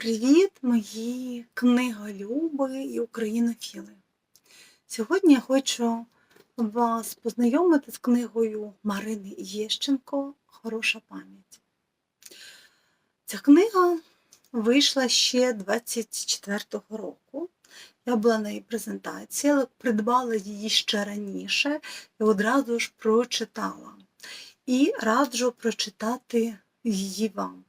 Привіт, мої книголюби і українофіли. Сьогодні я хочу вас познайомити з книгою Марини Єщенко Хороша пам'ять. Ця книга вийшла ще 24-го року. Я була на її презентації, але придбала її ще раніше і одразу ж прочитала. І раджу прочитати її вам.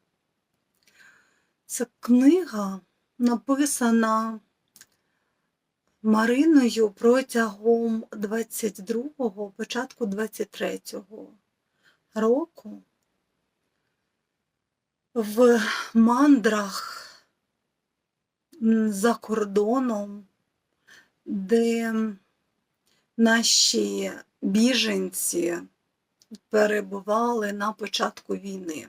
Ця книга написана Мариною протягом 22-го, початку 23-го року в мандрах за кордоном, де наші біженці перебували на початку війни.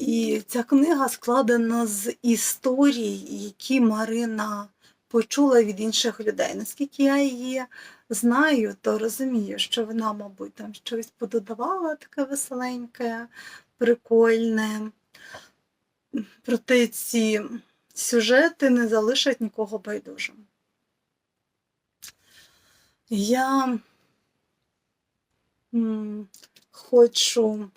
І ця книга складена з історій, які Марина почула від інших людей. Наскільки я її знаю, то розумію, що вона, мабуть, там щось пододавала таке веселеньке, прикольне. Проте ці сюжети не залишать нікого байдужим. Я хочу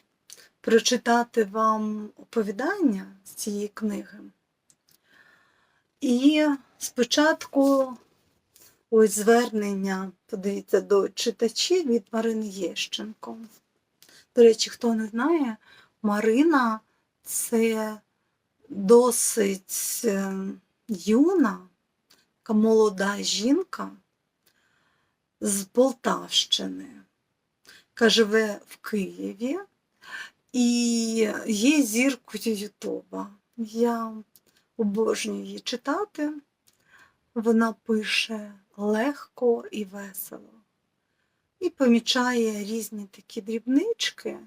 прочитати вам оповідання з цієї книги. І спочатку ось звернення, подивіться, до читачів від Марини Єщенко. До речі, хто не знає, Марина це досить е, юна, така молода жінка з Полтавщини, яка живе в Києві. І є зіркою Ютуба. Я обожнюю її читати. Вона пише легко і весело. І помічає різні такі дрібнички,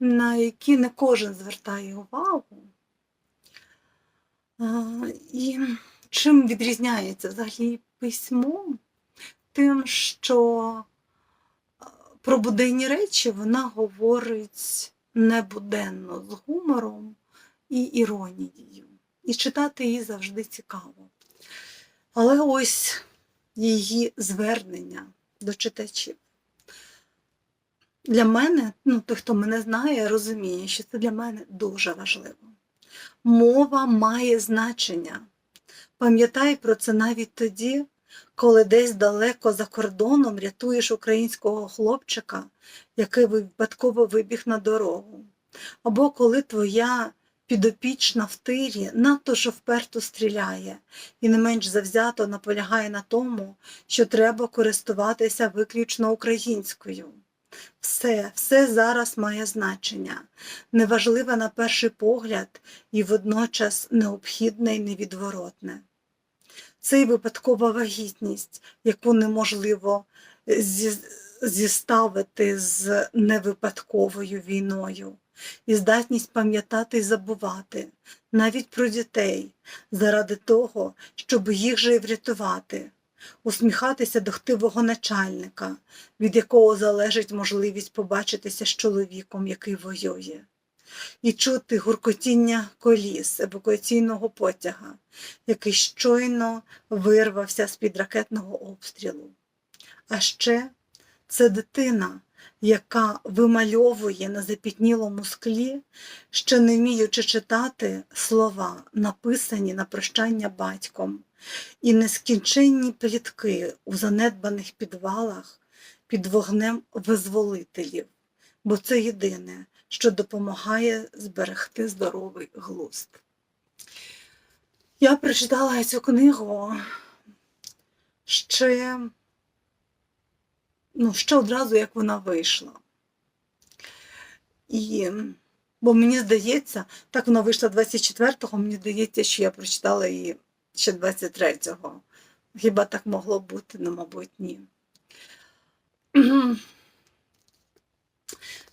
на які не кожен звертає увагу. І чим відрізняється взагалі письмо? Тим, що про буденні речі вона говорить небуденно, з гумором і іронією. І читати її завжди цікаво. Але ось її звернення до читачів. Для мене, ну той, хто мене знає, розуміє, що це для мене дуже важливо. Мова має значення. Пам'ятай про це навіть тоді, коли десь далеко за кордоном рятуєш українського хлопчика, який випадково вибіг на дорогу, або коли твоя підопічна в тирі надто ж вперто стріляє і не менш завзято наполягає на тому, що треба користуватися виключно українською. Все, все зараз має значення, неважливе на перший погляд і водночас необхідне і невідворотне це і випадкова вагітність, яку неможливо зіставити з невипадковою війною, і здатність пам'ятати і забувати навіть про дітей заради того, щоб їх же і врятувати, усміхатися до хтивого начальника, від якого залежить можливість побачитися з чоловіком, який воює і чути гуркотіння коліс евакуаційного потяга, який щойно вирвався з-під ракетного обстрілу. А ще це дитина, яка вимальовує на запітнілому склі, ще не вміючи читати слова, написані на прощання батьком, і нескінченні плітки у занедбаних підвалах під вогнем визволителів, бо це єдине, що допомагає зберегти здоровий глузд. Я прочитала цю книгу ще, ну, ще одразу, як вона вийшла. І, бо мені здається, так вона вийшла 24-го, мені здається, що я прочитала її ще 23-го. Хіба так могло бути? Ну, мабуть, ні.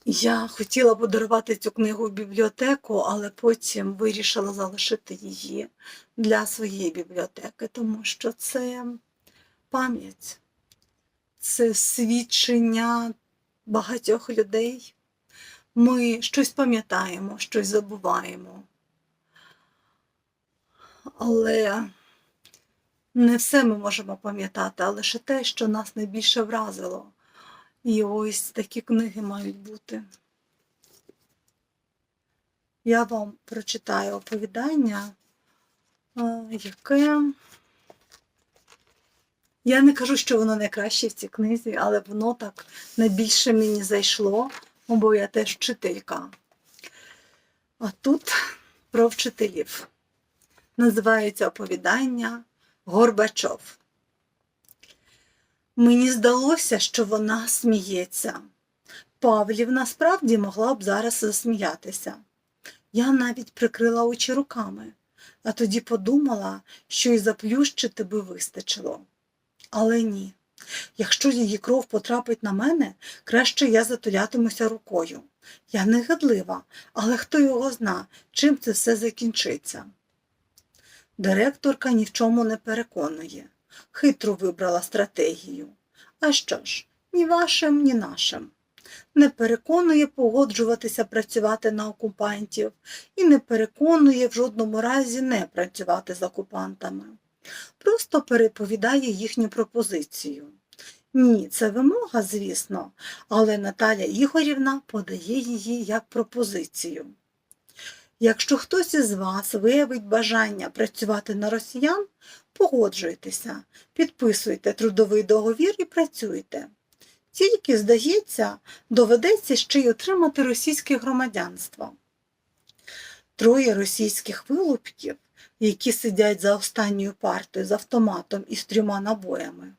Я хотіла подарувати цю книгу в бібліотеку, але потім вирішила залишити її для своєї бібліотеки, тому що це пам'ять, це свідчення багатьох людей. Ми щось пам'ятаємо, щось забуваємо. Але не все ми можемо пам'ятати, а лише те, що нас найбільше вразило. І ось такі книги мають бути. Я вам прочитаю оповідання, е, яке. Я не кажу, що воно найкраще в цій книзі, але воно так найбільше мені зайшло, бо я теж вчителька. А тут про вчителів. Називається оповідання Горбачов. Мені здалося, що вона сміється. Павлівна справді могла б зараз засміятися. Я навіть прикрила очі руками, а тоді подумала, що й заплющити би вистачило. Але ні. Якщо її кров потрапить на мене, краще я затулятимуся рукою. Я не гадлива, але хто його зна, чим це все закінчиться. Директорка ні в чому не переконує. Хитро вибрала стратегію. А що ж, ні вашим, ні нашим. Не переконує погоджуватися працювати на окупантів і не переконує в жодному разі не працювати з окупантами. Просто переповідає їхню пропозицію. Ні, це вимога, звісно, але Наталя Ігорівна подає її як пропозицію. Якщо хтось із вас виявить бажання працювати на росіян, погоджуйтеся, підписуйте трудовий договір і працюйте. Тільки, здається, доведеться ще й отримати російське громадянство. Троє російських вилупків, які сидять за останньою партою з автоматом і з трьома набоями.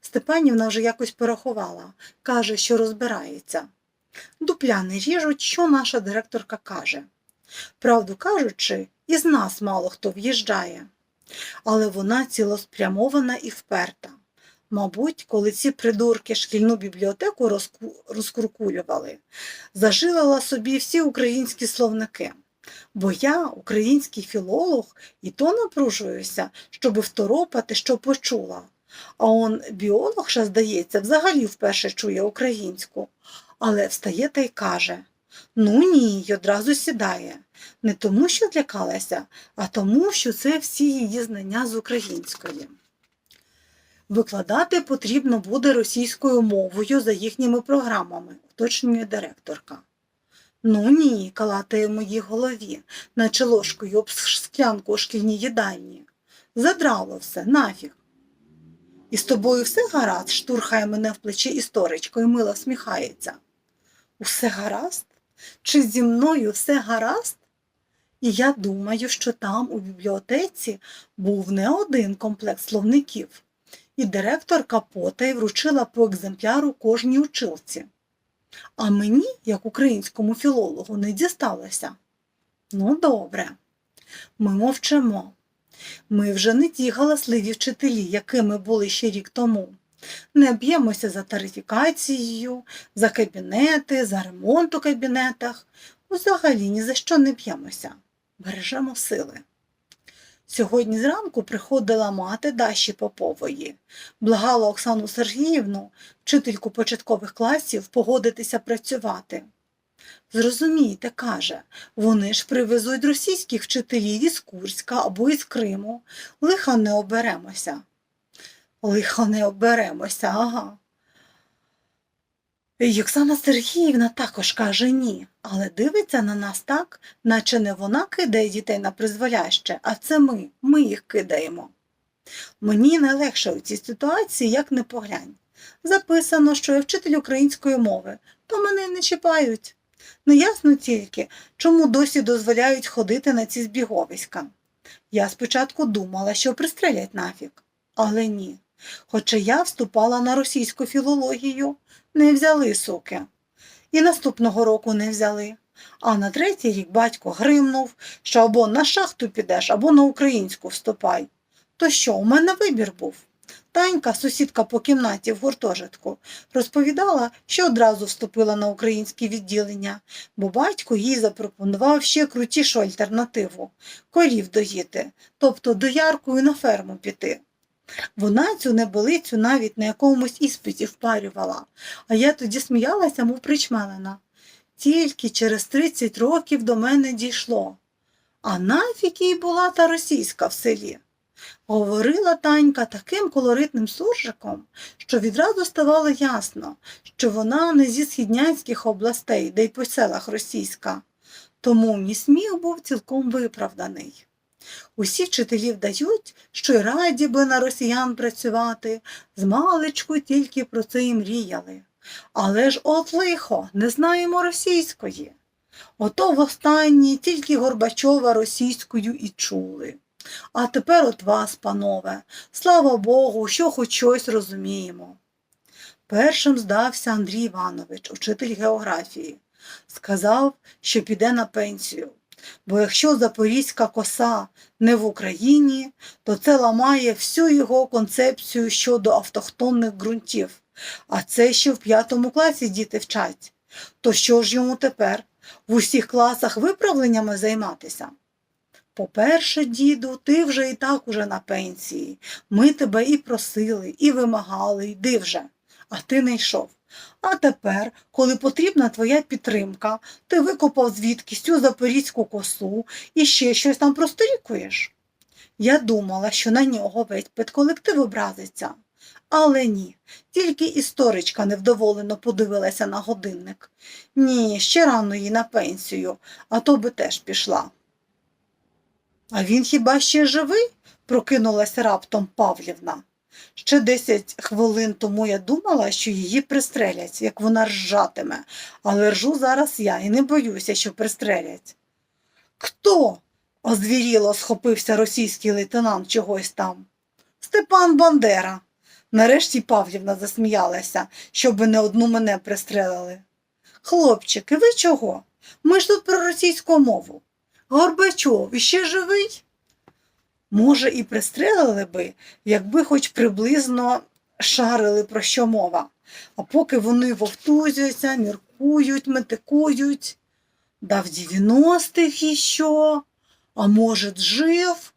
Степанівна вже якось порахувала, каже, що розбирається. Дупляни ріжуть, що наша директорка каже. Правду кажучи, із нас мало хто в'їжджає. Але вона цілоспрямована і вперта. Мабуть, коли ці придурки шкільну бібліотеку розку... розкуркулювали, зажилила собі всі українські словники. Бо я, український філолог, і то напружуюся, щоби второпати, що почула. А он біолог, ще, здається, взагалі вперше чує українську, але встає та й каже Ну ні, й одразу сідає. Не тому, що злякалася, а тому, що це всі її знання з української. Викладати потрібно буде російською мовою за їхніми програмами, уточнює директорка. Ну ні, калатає в моїй голові, наче ложкою об склянку шкільній їдальні. Задрало все, нафіг. І з тобою все гаразд, штурхає мене в плечі історичко і мило всміхається. Усе гаразд? Чи зі мною все гаразд? І я думаю, що там у бібліотеці був не один комплект словників, і директорка Потай вручила по екземпляру кожній училці. А мені, як українському філологу, не дісталося. Ну, добре, ми мовчимо. Ми вже не ті галасливі вчителі, якими були ще рік тому. Не б'ємося за тарифікацією, за кабінети, за ремонт у кабінетах. Взагалі ні за що не б'ємося. Бережемо сили. Сьогодні зранку приходила мати Даші Попової, благала Оксану Сергіївну, вчительку початкових класів, погодитися працювати. Зрозумійте, каже, вони ж привезуть російських вчителів із Курська або із Криму. Лиха не оберемося. Лихо не оберемося, ага. І Оксана Сергіївна також каже ні, але дивиться на нас так, наче не вона кидає дітей на призволяще, а це ми, ми їх кидаємо. Мені найлегше у цій ситуації, як не поглянь. Записано, що я вчитель української мови, то мене не чіпають. Неясно тільки, чому досі дозволяють ходити на ці збіговиська. Я спочатку думала, що пристрелять нафіг, але ні. Хоча я вступала на російську філологію, не взяли суки. І наступного року не взяли. А на третій рік батько гримнув, що або на шахту підеш, або на українську вступай. То що, у мене вибір був? Танька, сусідка по кімнаті в гуртожитку, розповідала, що одразу вступила на українське відділення, бо батько їй запропонував ще крутішу альтернативу корів доїти, тобто дояркою на ферму піти. Вона цю неболицю навіть на якомусь іспиті впарювала, а я тоді сміялася, мов причмелена. Тільки через 30 років до мене дійшло. А нафіг їй була та російська в селі. Говорила Танька таким колоритним суржиком, що відразу ставало ясно, що вона не зі східнянських областей, де й по селах російська. Тому мій сміх був цілком виправданий. Усі вчителі вдають, що й раді би на росіян працювати, з маличку тільки про це і мріяли. Але ж от лихо, не знаємо російської. Ото востаннє тільки Горбачова російською і чули. А тепер от вас, панове, слава Богу, що хоч щось розуміємо. Першим здався Андрій Іванович, учитель географії. Сказав, що піде на пенсію. Бо якщо запорізька коса не в Україні, то це ламає всю його концепцію щодо автохтонних ґрунтів. А це ще в п'ятому класі діти вчать. То що ж йому тепер? В усіх класах виправленнями займатися? По-перше, діду, ти вже і так уже на пенсії. Ми тебе і просили, і вимагали, йди вже, а ти не йшов. А тепер, коли потрібна твоя підтримка, ти викопав звідкись цю запорізьку косу і ще щось там просторікуєш. Я думала, що на нього весь педколектив образиться. Але ні, тільки історичка невдоволено подивилася на годинник. Ні, ще рано їй на пенсію, а то би теж пішла. А він хіба ще живий? прокинулася раптом Павлівна. Ще десять хвилин тому я думала, що її пристрелять, як вона ржатиме, але ржу зараз я і не боюся, що пристрелять. Хто? озвіріло схопився російський лейтенант чогось там. Степан Бандера. Нарешті Павлівна засміялася, щоби не одну мене пристрелили. Хлопчики, ви чого? Ми ж тут про російську мову. Горбачов іще живий? Може, і пристрелили би, якби хоч приблизно шарили, про що мова. А поки вони вовтузяться, міркують, метикують. Да в 90-х іще, а може, жив.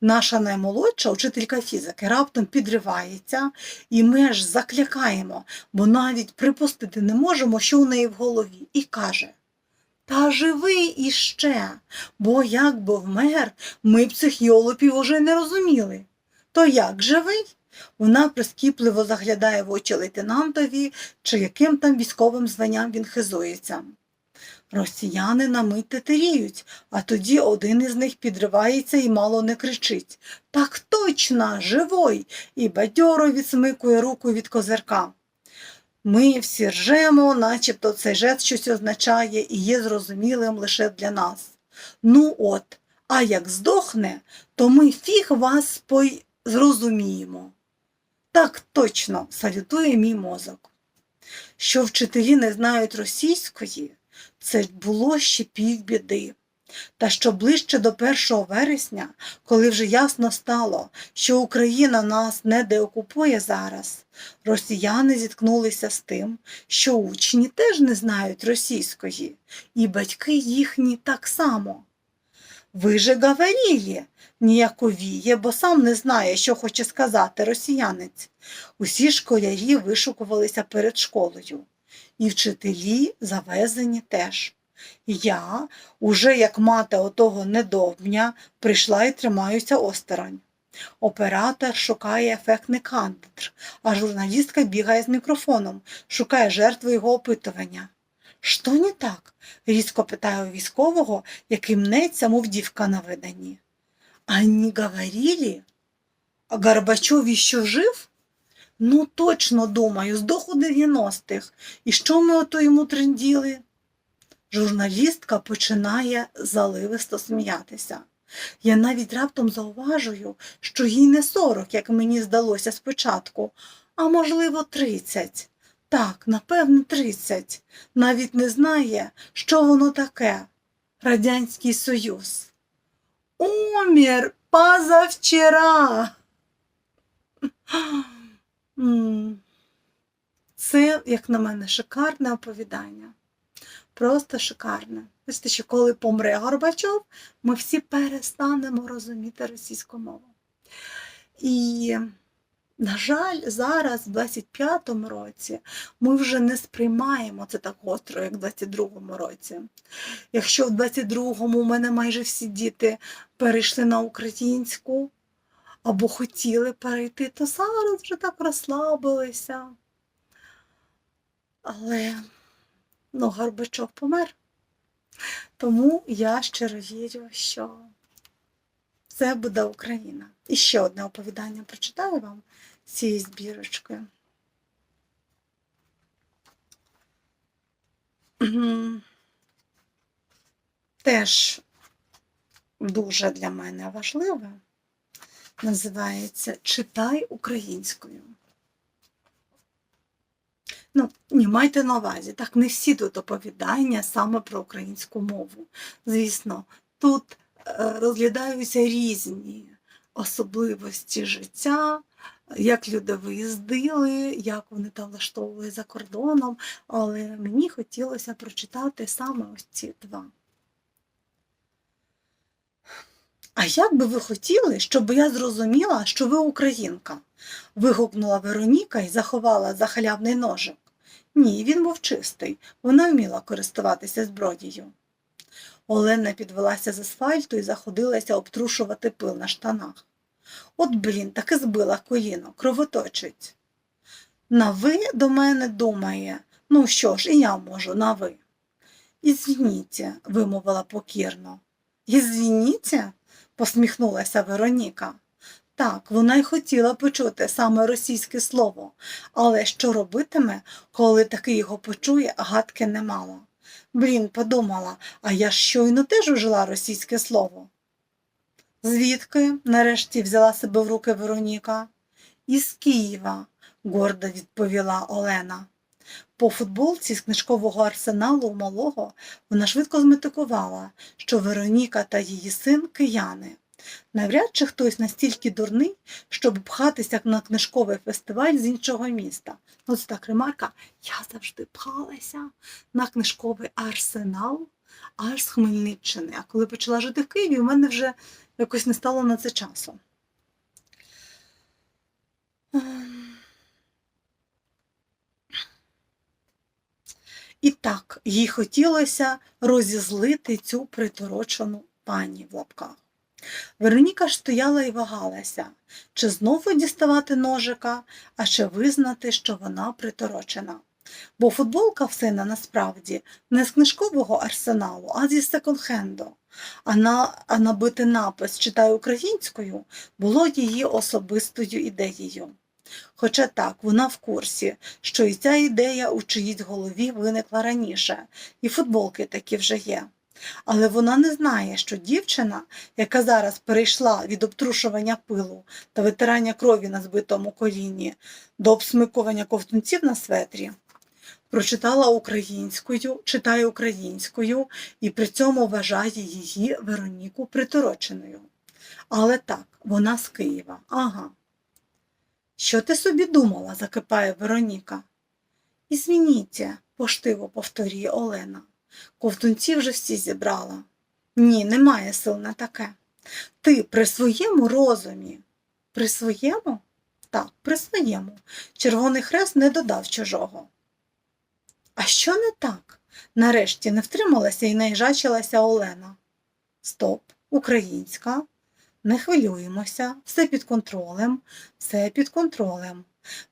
Наша наймолодша учителька фізики раптом підривається, і ми аж заклякаємо, бо навіть припустити не можемо, що у неї в голові, і каже Та живий іще, бо як би вмер, ми йолопів уже не розуміли. То як живий? Вона прискіпливо заглядає в очі лейтенантові, чи яким там військовим званням він хизується. Росіяни на мить тетеріють, а тоді один із них підривається і мало не кричить. Так точно, живой! і бадьоро відсмикує руку від козирка. Ми всі ржемо, начебто цей жест щось означає і є зрозумілим лише для нас. Ну от, а як здохне, то ми фіг вас пой... зрозуміємо. Так точно, салютує мій мозок. Що вчителі не знають російської, це було ще півбіди. Та що ближче до 1 вересня, коли вже ясно стало, що Україна нас не деокупує зараз, росіяни зіткнулися з тим, що учні теж не знають російської, і батьки їхні так само. Ви же говорили, ніяковіє, бо сам не знає, що хоче сказати росіянець. Усі школярі вишукувалися перед школою, і вчителі завезені теж. Я, уже як мати отого недовбня, прийшла і тримаюся осторонь. Оператор шукає ефектний кадр, а журналістка бігає з мікрофоном, шукає жертву його опитування. Що не так? різко питає у військового, який мнеться, мов дівка на виданні. Они говорили? А Горбачов еще жив? Ну, точно думаю, здох у 90-х. І що ми ото йому тренділи? Журналістка починає заливисто сміятися. Я навіть раптом зауважую, що їй не 40, як мені здалося спочатку, а можливо, 30. Так, напевне, 30. Навіть не знає, що воно таке. Радянський Союз. Умер позавчора. Це, як на мене, шикарне оповідання. Просто шикарне. Бачите, що коли помре Горбачов, ми всі перестанемо розуміти російську мову. І На жаль, зараз, в 25-му році, ми вже не сприймаємо це так гостро, як в 22-му році. Якщо в 22-му у мене майже всі діти перейшли на українську або хотіли перейти, то зараз вже так розслабилися. Але ну, Горбачов помер. Тому я щиро вірю, що це буде Україна. І ще одне оповідання прочитаю вам з цієї збірочки. Теж дуже для мене важливе. Називається Читай українською. Ну, ні, майте на увазі, так не всі тут оповідання саме про українську мову. Звісно, тут е, розглядаються різні особливості життя, як люди виїздили, як вони там влаштовували за кордоном, але мені хотілося прочитати саме ось ці два. А як би ви хотіли, щоб я зрозуміла, що ви українка? вигукнула Вероніка і заховала за халявний ножик. Ні, він був чистий, вона вміла користуватися зброєю. Олена підвелася з асфальту і заходилася обтрушувати пил на штанах. От, блін, таки збила коліно, кровоточить. На ви до мене думає. Ну що ж, і я можу, на ви. Ізвініться, вимовила покірно. Ізвініться? посміхнулася Вероніка. Так, вона й хотіла почути саме російське слово, але що робитиме, коли таки його почує, гадки не мала. Блін, подумала, а я ж щойно теж ужила російське слово. Звідки? нарешті взяла себе в руки Вероніка. Із Києва, гордо відповіла Олена. По футболці з книжкового арсеналу малого вона швидко зметикувала, що Вероніка та її син кияни. Навряд чи хтось настільки дурний, щоб пхатися на книжковий фестиваль з іншого міста. Ось так ремарка. Я завжди пхалася на книжковий арсенал аж з Хмельниччини. А коли почала жити в Києві, у мене вже якось не стало на це часу. І так, їй хотілося розізлити цю приторочену пані в лапках. Вероніка ж стояла і вагалася, чи знову діставати ножика, а чи визнати, що вона приторочена. Бо футболка в сина насправді не з книжкового арсеналу, а зі секонд-хенду. А, на, а набити напис «Читай українською було її особистою ідеєю. Хоча так, вона в курсі, що і ця ідея у чиїсь голові виникла раніше, і футболки такі вже є. Але вона не знає, що дівчина, яка зараз перейшла від обтрушування пилу та витирання крові на збитому коліні до обсмикування ковтунців на светрі, прочитала українською, читає українською і при цьому вважає її Вероніку притороченою. Але так, вона з Києва. Ага. Що ти собі думала? закипає Вероніка. Ізвініться, поштиво повторює Олена. Ковтунці вже всі зібрала. Ні, немає сил на таке. Ти при своєму розумі. При своєму? Так, при своєму. Червоний хрест не додав чужого. А що не так? Нарешті не втрималася і наїжачилася Олена. Стоп, українська. Не хвилюємося, все під контролем, все під контролем.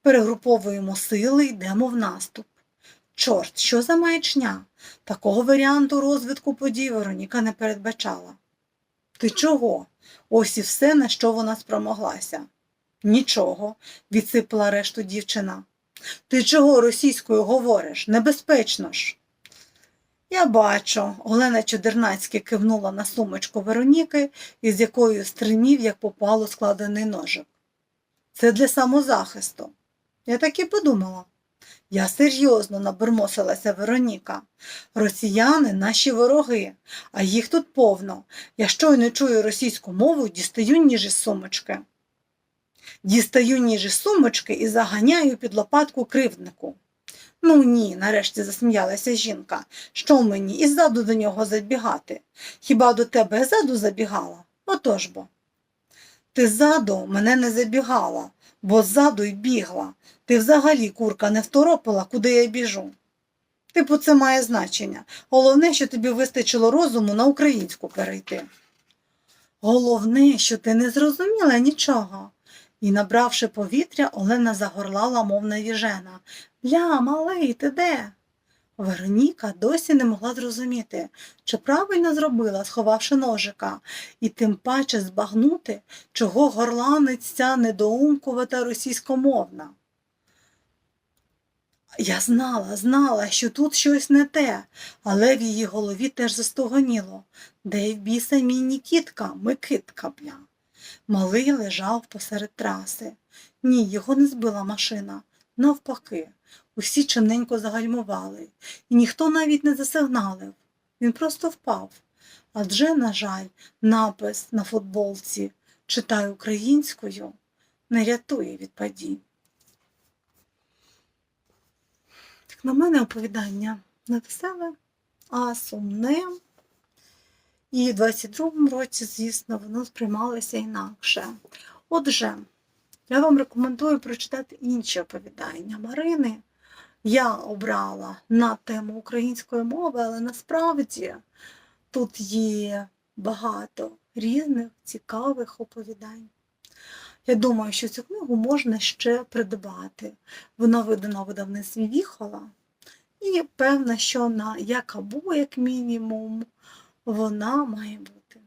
Перегруповуємо сили, йдемо в наступ. Чорт, що за маячня? Такого варіанту розвитку подій Вероніка не передбачала. Ти чого? Ось і все, на що вона спромоглася. Нічого, відсипала решту дівчина. Ти чого російською говориш? Небезпечно ж. Я бачу, Олена Чудернацька кивнула на сумочку Вероніки, із якою стримів, як попало складений ножик. Це для самозахисту. Я так і подумала. Я серйозно набурмосилася Вероніка. Росіяни наші вороги, а їх тут повно. Я щойно чую російську мову, дістаю ніж із сумочки. Дістаю ніж із сумочки і заганяю під лопатку кривднику. Ну ні, нарешті засміялася жінка. Що мені іззаду до нього забігати? Хіба до тебе ззаду забігала? Отож бо. Ти ззаду мене не забігала, бо ззаду й бігла. Ти взагалі, курка, не второпила, куди я біжу. Типу, це має значення. Головне, що тобі вистачило розуму на українську перейти. Головне, що ти не зрозуміла нічого. І, набравши повітря, Олена загорлала, мов навіжена. Бля, малий, ти де? Вероніка досі не могла зрозуміти, чи правильно зробила, сховавши ножика, і тим паче збагнути, чого горланить ця недоумкувата російськомовна. Я знала, знала, що тут щось не те, але в її голові теж застогоніло. Де й біса мій Нікітка, Микитка, бля. Малий лежав посеред траси. Ні, його не збила машина. Навпаки, усі чинненько загальмували, і ніхто навіть не засигналив. Він просто впав. Адже, на жаль, напис на футболці читай українською не рятує від падінь. Так на мене оповідання не веселе, а сумне. І в 22-му році, звісно, воно сприймалося інакше. Отже, я вам рекомендую прочитати інші оповідання Марини. Я обрала на тему української мови, але насправді тут є багато різних цікавих оповідань. Я думаю, що цю книгу можна ще придбати. Вона видана в видавництві Віхола. І певна, що на Якабу, як мінімум, вона має бути.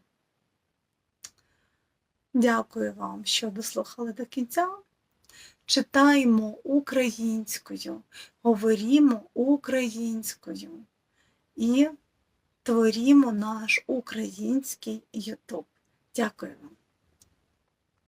Дякую вам, що дослухали до кінця. Читаємо українською, говоримо українською і творімо наш український Ютуб. Дякую вам.